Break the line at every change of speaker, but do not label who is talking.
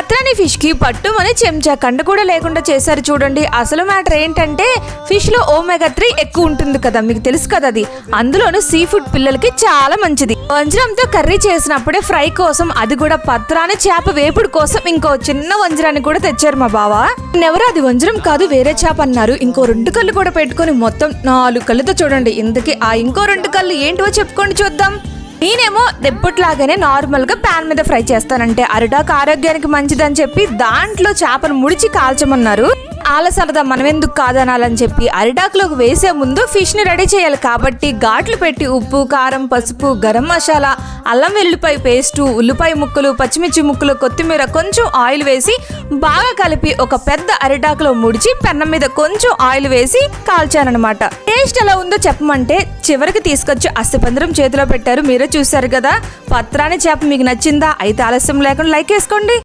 పత్రాని ఫిష్కి పట్టుమని చెంచా. కండ కూడా లేకుండా చేశారు చూడండి. అసలు మ్యాటర్ ఏంటంటే ఫిష్లో ఓమెగా త్రీ ఎక్కువ ఉంటుంది కదా మీకు తెలుసు కదా అది. అందులోనూ సీ ఫుడ్ పిల్లలకి చాలా మంచిది. వంజరంతో కర్రీ చేసినప్పుడే ఫ్రై కోసం అది కూడా పత్రాని చేప వేపుడు కోసం ఇంకో చిన్న వంజరాన్ని కూడా తెచ్చారు మా బావ. ఎవరు అది? వంజరం కాదు వేరే చేప అన్నారు. ఇంకో రెండు కళ్ళు కూడా పెట్టుకొని మొత్తం నాలుగు కళ్ళుతో చూడండి. ఇందుకే ఆ ఇంకో రెండు కళ్ళు ఏంటో చెప్పుకోండి చూద్దాం. నేనేమో ఎప్పటిలాగానే నార్మల్గా పాన్ మీద ఫ్రై చేస్తానంటే అరిటాకు ఆరోగ్యానికి మంచిదని చెప్పి దాంట్లో చేపను ముడిచి కాల్చమన్నారు. ఆలసరదా మనం ఎందుకు కాదనాలని చెప్పి అరిటాకులోకి వేసే ముందు ఫిష్ని రెడీ చేయాలి. కాబట్టి ఘాట్లు పెట్టి ఉప్పు కారం పసుపు గరం మసాలా అల్లం వెల్లుల్లిపాయ పేస్టు ఉల్లిపాయ ముక్కలు పచ్చిమిర్చి ముక్కలు కొత్తిమీర కొంచెం ఆయిల్ వేసి బాగా కలిపి ఒక పెద్ద అరిటాకులో ముడిచి పెన్నం మీద కొంచెం ఆయిల్ వేసి కాల్చానమాట టేస్ట్ ఎలా ఉందో చెప్పమంటే చివరికి తీసుకొచ్చి అస్థిపందరం చేతిలో పెట్టారు. మీరే చూశారు కదా? పత్రాన్ని చేప మీకు నచ్చిందా? అయితే ఆలస్యం లేకుండా లైక్ వేసుకోండి